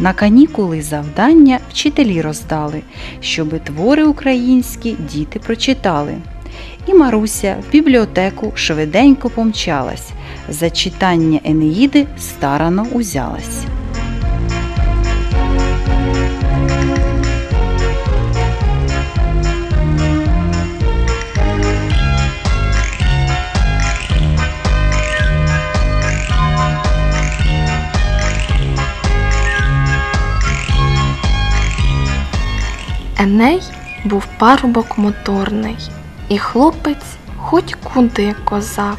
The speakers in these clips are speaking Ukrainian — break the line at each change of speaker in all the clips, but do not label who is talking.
На канікули завдання вчителі роздали, щоби твори українські діти прочитали. І Маруся в бібліотеку швиденько помчалась. За читання Енеїди старано узялась.
Еней був парубок моторний, і хлопець хоть куди козак.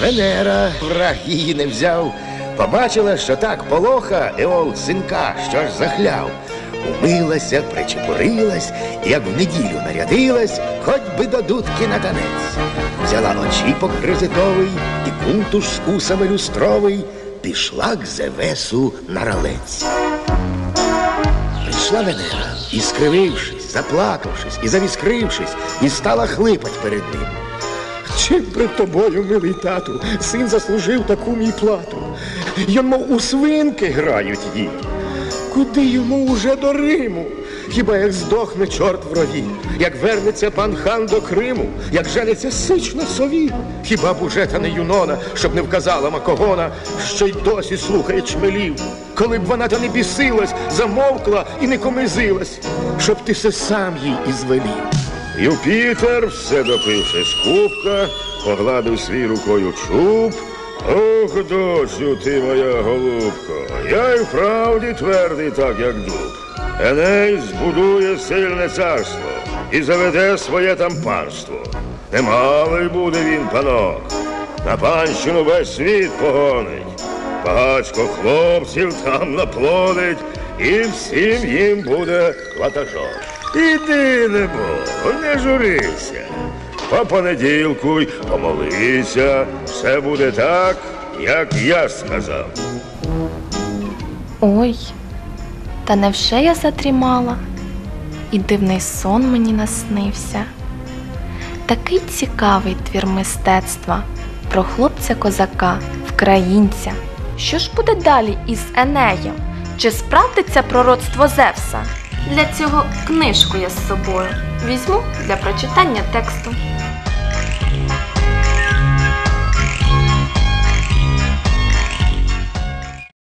Венера, враг її не взяв. Побачила, що так полоха, Еол синка, що аж захляв. Умилася, причепурилась, як в неділю нарядилась, хоч би до дудки на танець. Взяла очіпок гризитовий і кунтуш з кусами люстровий, пішла к Зевесу на ралець. Прийшла Венера і, скривившись, заплакавшись і завіскрившись, і стала хлипать перед ним. Чим пред тобою, милий тату, син заслужив таку мій плату? Йому у свинки грають їй. Куди йому уже до Риму? Хіба як здохне чорт в рові, як вернеться пан хан до Криму, як жениться сич на сові? Хіба б уже та не Юнона, щоб не вказала Макогона, що й досі слухає чмелів? Коли б вона та не бісилась, замовкла і не комизилась, щоб ти се сам їй і звелів. Юпітер, все допивши з кубка, погладив свій рукою чуб. Ох, дочу, ти моя голубко, я й вправді твердий, так як дуб. Еней збудує сильне царство і заведе своє там панство. Немалий буде він панок, на панщину весь світ погонить. Багачко хлопців там наплодить, і всім їм буде ватажок. Іди, небо, не журися. По понеділку й помолися, все буде так, як я сказав.
Ой, та невже я задрімала, і дивний сон мені наснився. Такий цікавий твір мистецтва про хлопця козака, вкраїнця. Що ж буде далі із Енеєм? Чи справдиться пророцтво Зевса? Для цього книжку я з собою візьму для прочитання тексту.